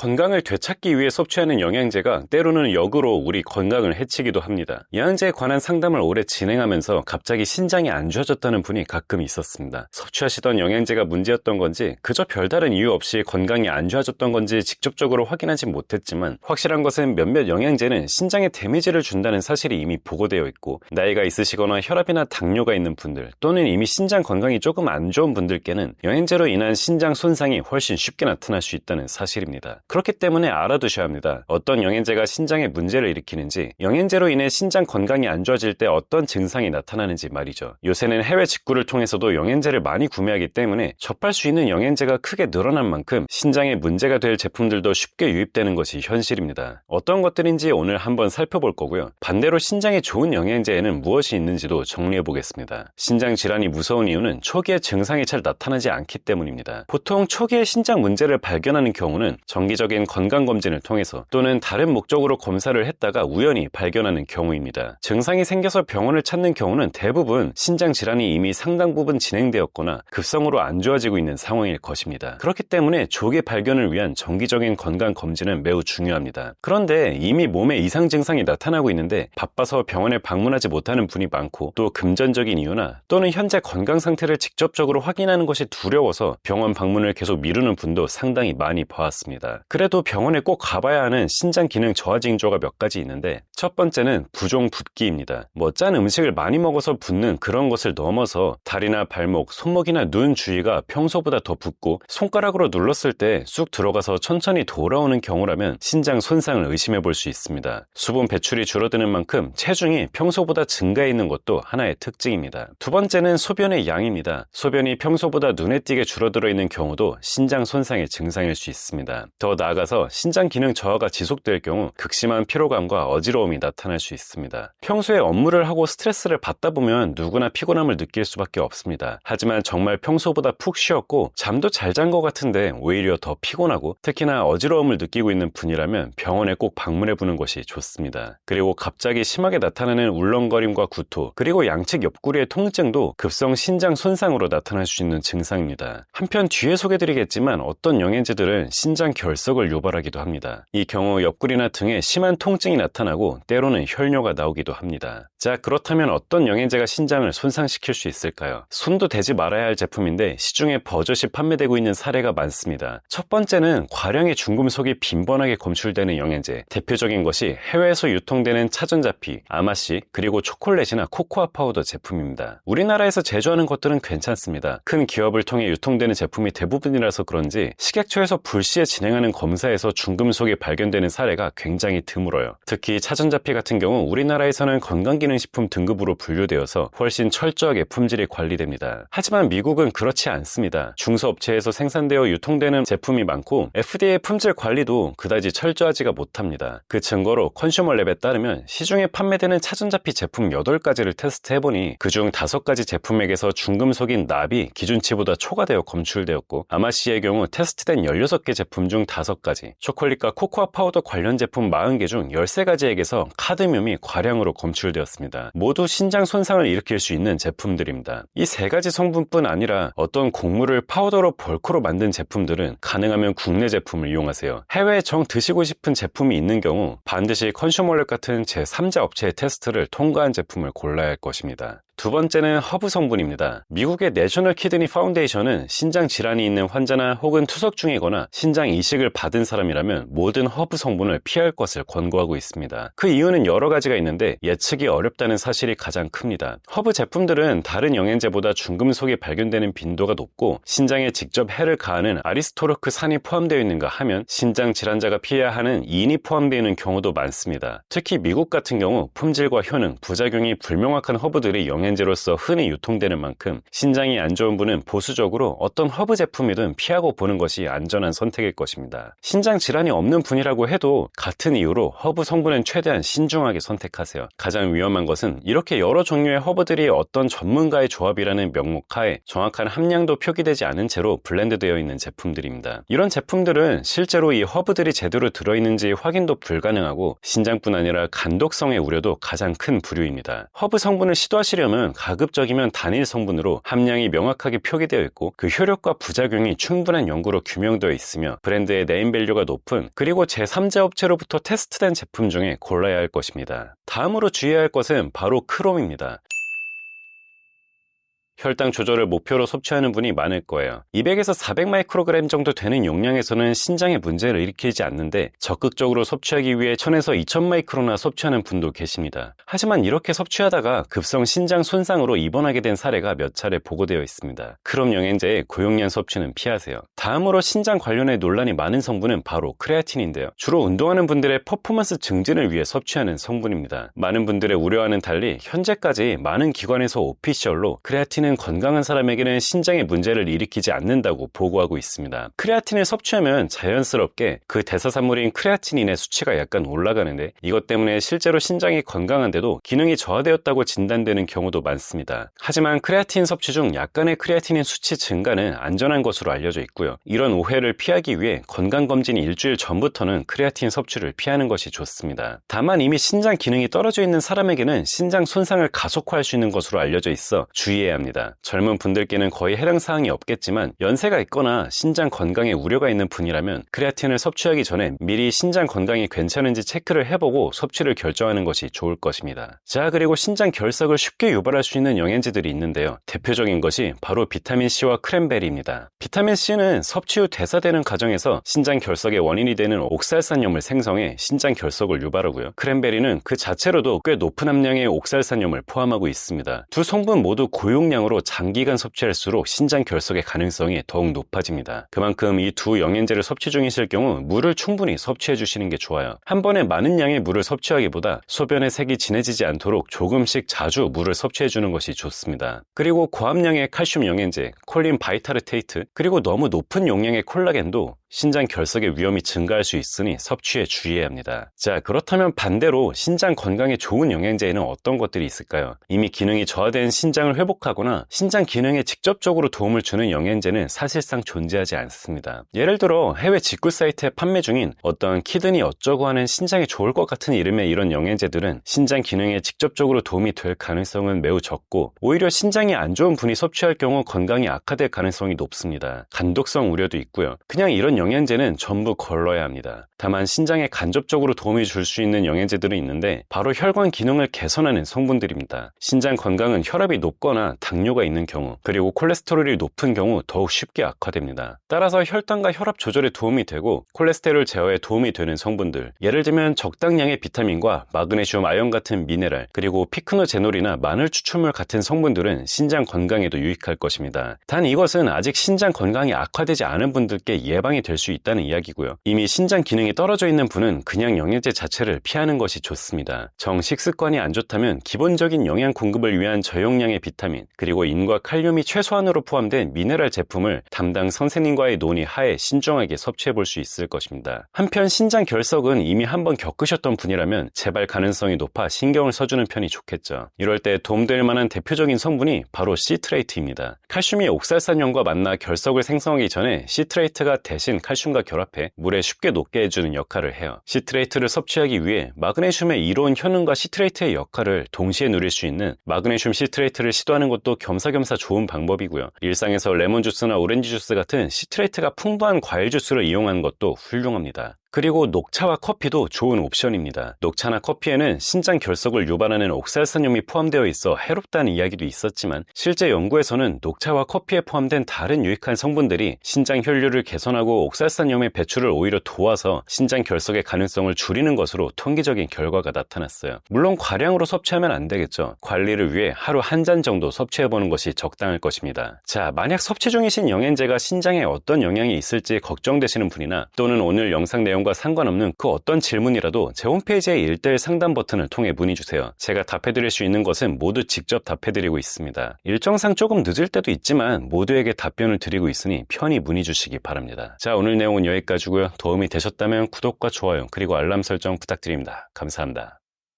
건강을 되찾기 위해 섭취하는 영양제가 때로는 역으로 우리 건강을 해치기도 합니다. 영양제에 관한 상담을 오래 진행하면서 갑자기 신장이 안 좋아졌다는 분이 가끔 있었습니다. 섭취하시던 영양제가 문제였던 건지 그저 별다른 이유 없이 건강이 안 좋아졌던 건지 직접적으로 확인하지 못했지만 확실한 것은 몇몇 영양제는 신장에 데미지를 준다는 사실이 이미 보고되어 있고 나이가 있으시거나 혈압이나 당뇨가 있는 분들 또는 이미 신장 건강이 조금 안 좋은 분들께는 영양제로 인한 신장 손상이 훨씬 쉽게 나타날 수 있다는 사실입니다. 그렇기 때문에 알아두셔야 합니다. 어떤 영양제가 신장에 문제를 일으키는지 영양제로 인해 신장 건강이 안 좋아질 때 어떤 증상이 나타나는지 말이죠. 요새는 해외 직구를 통해서도 영양제를 많이 구매하기 때문에 접할 수 있는 영양제가 크게 늘어난 만큼 신장에 문제가 될 제품들도 쉽게 유입되는 것이 현실입니다. 어떤 것들인지 오늘 한번 살펴볼 거고요. 반대로 신장에 좋은 영양제에는 무엇이 있는지도 정리해 보겠습니다. 신장 질환이 무서운 이유는 초기에 증상이 잘 나타나지 않기 때문입니다. 보통 초기에 신장 문제를 발견하는 경우는 정기 적인 건강검진을 통해서 또는 다른 목적으로 검사를 했다가 우연히 발견하는 경우입니다. 증상이 생겨서 병원을 찾는 경우는 대부분 신장 질환이 이미 상당 부분 진행되었거나 급성으로 안 좋아지고 있는 상황일 것입니다. 그렇기 때문에 조기 발견을 위한 정기적인 건강검진은 매우 중요합니다. 그런데 이미 몸에 이상 증상이 나타나고 있는데 바빠서 병원에 방문하지 못하는 분이 많고 또 금전적인 이유나 또는 현재 건강 상태를 직접적으로 확인하는 것이 두려워서 병원 방문을 계속 미루는 분도 상당히 많이 봐왔습니다. 그래도 병원에 꼭 가봐야 하는 신장 기능 저하 징조가 몇 가지 있는데 첫 번째는 부종 붓기입니다. 뭐 짠 음식을 많이 먹어서 붓는 그런 것을 넘어서 다리나 발목, 손목이나 눈 주위가 평소보다 더 붓고 손가락으로 눌렀을 때 쑥 들어가서 천천히 돌아오는 경우라면 신장 손상을 의심해 볼 수 있습니다. 수분 배출이 줄어드는 만큼 체중이 평소보다 증가해 있는 것도 하나의 특징입니다. 두 번째는 소변의 양입니다. 소변이 평소보다 눈에 띄게 줄어들어 있는 경우도 신장 손상의 증상일 수 있습니다. 더 나아가서 신장 기능 저하가 지속될 경우 극심한 피로감과 어지러움이 나타날 수 있습니다. 평소에 업무를 하고 스트레스를 받다 보면 누구나 피곤함을 느낄 수밖에 없습니다. 하지만 정말 평소보다 푹 쉬었고 잠도 잘 잔 것 같은데 오히려 더 피곤하고 특히나 어지러움을 느끼고 있는 분이라면 병원에 꼭 방문해 보는 것이 좋습니다. 그리고 갑자기 심하게 나타나는 울렁거림과 구토 그리고 양측 옆구리의 통증도 급성 신장 손상으로 나타날 수 있는 증상입니다. 한편 뒤에 소개드리겠지만 어떤 영양제들은 신장 결석 을 유발하기도 합니다. 이 경우 옆구리나 등에 심한 통증이 나타나고 때로는 혈뇨가 나오기도 합니다. 자 그렇다면 어떤 영양제가 신장을 손상시킬 수 있을까요? 손도 대지 말아야 할 제품인데 시중에 버젓이 판매되고 있는 사례가 많습니다. 첫 번째는 과량의 중금속이 빈번하게 검출되는 영양제. 대표적인 것이 해외에서 유통되는 차전자피, 아마씨, 그리고 초콜릿이나 코코아 파우더 제품입니다. 우리나라에서 제조하는 것들은 괜찮습니다. 큰 기업을 통해 유통되는 제품이 대부분이라서 그런지 식약처에서 불시에 진행하는 검사에서 중금속이 발견되는 사례가 굉장히 드물어요. 특히 차전자피 같은 경우 우리나라에서는 건강기능식품 등급으로 분류되어서 훨씬 철저하게 품질이 관리됩니다. 하지만 미국은 그렇지 않습니다. 중소업체에서 생산되어 유통되는 제품이 많고 FDA 품질 관리도 그다지 철저하지가 못합니다. 그 증거로 컨슈머랩에 따르면 시중에 판매되는 차전자피 제품 8가지를 테스트해보니 그중 5가지 제품에게서 중금속인 납이 기준치보다 초과되어 검출되었고 아마씨의 경우 테스트된 16개 제품 중 5 가지 초콜릿과 코코아 파우더 관련 제품 40개 중 13가지에게서 카드뮴이 과량으로 검출되었습니다. 모두 신장 손상을 일으킬 수 있는 제품들입니다. 이 세 가지 성분뿐 아니라 어떤 곡물을 파우더로 벌크로 만든 제품들은 가능하면 국내 제품을 이용하세요. 해외에 정 드시고 싶은 제품이 있는 경우 반드시 컨슈머랩 같은 제3자 업체의 테스트를 통과한 제품을 골라야 할 것입니다. 두 번째는 허브 성분입니다. 미국의 내셔널 키드니 파운데이션은 신장 질환이 있는 환자나 혹은 투석 중이거나 신장 이식을 받은 사람이라면 모든 허브 성분을 피할 것을 권고하고 있습니다. 그 이유는 여러 가지가 있는데 예측이 어렵다는 사실이 가장 큽니다. 허브 제품들은 다른 영양제보다 중금속이 발견되는 빈도가 높고 신장에 직접 해를 가하는 아리스토르크 산이 포함되어 있는가 하면 신장 질환자가 피해야 하는 인이 포함되어 있는 경우도 많습니다. 특히 미국 같은 경우 품질과 효능, 부작용이 불명확한 허브들이 영양 영양제로서 흔히 유통되는 만큼 신장이 안 좋은 분은 보수적으로 어떤 허브 제품이든 피하고 보는 것이 안전한 선택일 것입니다. 신장 질환이 없는 분이라고 해도 같은 이유로 허브 성분은 최대한 신중하게 선택하세요. 가장 위험한 것은 이렇게 여러 종류의 허브들이 어떤 전문가의 조합이라는 명목 하에 정확한 함량도 표기되지 않은 채로 블렌드되어 있는 제품들입니다. 이런 제품들은 실제로 이 허브들이 제대로 들어있는지 확인도 불가능하고 신장뿐 아니라 간독성의 우려도 가장 큰 부류입니다. 허브 성분을 시도하시려면 성분은 가급적이면 단일 성분으로 함량이 명확하게 표기되어 있고 그 효력과 부작용이 충분한 연구로 규명되어 있으며 브랜드의 네임밸류가 높은 그리고 제3자 업체로부터 테스트된 제품 중에 골라야 할 것입니다. 다음으로 주의해야 할 것은 바로 크롬입니다. 혈당 조절을 목표로 섭취하는 분이 많을 거예요. 200에서 400 마이크로그램 정도 되는 용량에서는 신장에 문제를 일으키지 않는데 적극적으로 섭취하기 위해 1000에서 2000 마이크로나 섭취하는 분도 계십니다. 하지만 이렇게 섭취하다가 급성 신장 손상으로 입원하게 된 사례가 몇 차례 보고되어 있습니다. 크롬 영양제의 고용량 섭취는 피하세요. 다음으로 신장 관련해 논란이 많은 성분은 바로 크레아틴인데요. 주로 운동하는 분들의 퍼포먼스 증진을 위해 섭취하는 성분입니다. 많은 분들의 우려와는 달리 현재까지 많은 기관에서 오피셜로 크레아틴은 건강한 사람에게는 신장에 문제를 일으키지 않는다고 보고하고 있습니다. 크레아틴을 섭취하면 자연스럽게 그 대사산물인 크레아티닌의 수치가 약간 올라가는데 이것 때문에 실제로 신장이 건강한데도 기능이 저하되었다고 진단되는 경우도 많습니다. 하지만 크레아틴 섭취 중 약간의 크레아티닌 수치 증가는 안전한 것으로 알려져 있고요. 이런 오해를 피하기 위해 건강검진 일주일 전부터는 크레아틴 섭취를 피하는 것이 좋습니다. 다만 이미 신장 기능이 떨어져 있는 사람에게는 신장 손상을 가속화할 수 있는 것으로 알려져 있어 주의해야 합니다. 젊은 분들께는 거의 해당 사항이 없겠지만 연세가 있거나 신장 건강에 우려가 있는 분이라면 크레아틴을 섭취하기 전에 미리 신장 건강이 괜찮은지 체크를 해보고 섭취를 결정하는 것이 좋을 것입니다. 자 그리고 신장 결석을 쉽게 유발할 수 있는 영양제들이 있는데요. 대표적인 것이 바로 비타민C와 크랜베리입니다. 비타민C는 섭취 후 대사되는 과정에서 신장 결석의 원인이 되는 옥살산염을 생성해 신장 결석을 유발하고요. 크랜베리는 그 자체로도 꽤 높은 함량의 옥살산염을 포함하고 있습니다. 두 성분 모두 고용량으로 양으로 장기간 섭취할수록 신장 결석의 가능성이 더욱 높아집니다. 그만큼 이 두 영양제를 섭취 중이실 경우 물을 충분히 섭취해 주시는 게 좋아요. 한 번에 많은 양의 물을 섭취하기보다 소변의 색이 진해지지 않도록 조금씩 자주 물을 섭취해 주는 것이 좋습니다. 그리고 고함량의 칼슘 영양제, 콜린 바이타르테이트, 그리고 너무 높은 용량의 콜라겐도 신장 결석의 위험이 증가할 수 있으니 섭취에 주의해야 합니다. 자, 그렇다면 반대로 신장 건강에 좋은 영양제에는 어떤 것들이 있을까요? 이미 기능이 저하된 신장을 회복하거나 신장 기능에 직접적으로 도움을 주는 영양제는 사실상 존재하지 않습니다. 예를 들어 해외 직구 사이트에 판매 중인 어떤 키드니 어쩌고 하는 신장에 좋을 것 같은 이름의 이런 영양제들은 신장 기능에 직접적으로 도움이 될 가능성은 매우 적고 오히려 신장이 안 좋은 분이 섭취할 경우 건강이 악화될 가능성이 높습니다. 간독성 우려도 있고요. 그냥 이런 영양제는 전부 걸러야 합니다. 다만 신장에 간접적으로 도움이 줄 수 있는 영양제들은 있는데 바로 혈관 기능을 개선하는 성분들입니다. 신장 건강은 혈압이 높거나 당뇨가 있는 경우 그리고 콜레스테롤이 높은 경우 더욱 쉽게 악화됩니다. 따라서 혈당과 혈압 조절에 도움이 되고 콜레스테롤 제어에 도움이 되는 성분들 예를 들면 적당량의 비타민과 마그네슘, 아연 같은 미네랄 그리고 피크노제놀이나 마늘 추출물 같은 성분들은 신장 건강에도 유익할 것입니다. 단 이것은 아직 신장 건강이 악화되지 않은 분들께 예방이 될 수 있다는 이야기고요. 이미 신장 기능이 떨어져 있는 분은 그냥 영양제 자체를 피하는 것이 좋습니다. 정 식 습관이 안 좋다면 기본적인 영양 공급을 위한 저용량의 비타민 그리고 인과 칼륨이 최소한으로 포함된 미네랄 제품을 담당 선생님과의 논의 하에 신중하게 섭취해 볼 수 있을 것입니다. 한편 신장 결석은 이미 한번 겪으셨던 분이라면 재발 가능성이 높아 신경을 써주는 편이 좋겠죠. 이럴 때 도움될 만한 대표적인 성분이 바로 시트레이트입니다. 칼슘이 옥살산염과 만나 결석을 생성하기 전에 시트레이트가 대신 칼슘과 결합해 물에 쉽게 녹게 해주는 역할을 해요. 시트레이트를 섭취하기 위해 마그네슘의 이로운 효능과 시트레이트의 역할을 동시에 누릴 수 있는 마그네슘 시트레이트를 시도하는 것도 겸사겸사 좋은 방법이고요. 일상에서 레몬 주스나 오렌지 주스 같은 시트레이트가 풍부한 과일 주스를 이용하는 것도 훌륭합니다. 그리고 녹차와 커피도 좋은 옵션입니다. 녹차나 커피에는 신장 결석을 유발하는 옥살산염이 포함되어 있어 해롭다는 이야기도 있었지만 실제 연구에서는 녹차와 커피에 포함된 다른 유익한 성분들이 신장 혈류를 개선하고 옥살산염의 배출을 오히려 도와서 신장 결석의 가능성을 줄이는 것으로 통계적인 결과가 나타났어요. 물론 과량으로 섭취하면 안 되겠죠. 관리를 위해 하루 한 잔 정도 섭취해 보는 것이 적당할 것입니다. 자, 만약 섭취 중이신 영양제가 신장에 어떤 영향이 있을지 걱정되시는 분이나 또는 오늘 영상 내용 내용과 상관없는 그 어떤 질문이라도 제 홈페이지의 1대1 상담 버튼을 통해 문의 주세요. 제가 답해드릴 수 있는 것은 모두 직접 답해드리고 있습니다. 일정상 조금 늦을 때도 있지만 모두에게 답변을 드리고 있으니 편히 문의 주시기 바랍니다. 자, 오늘 내용은 여기까지고요. 도움이 되셨다면 구독과 좋아요 그리고 알람 설정 부탁드립니다. 감사합니다.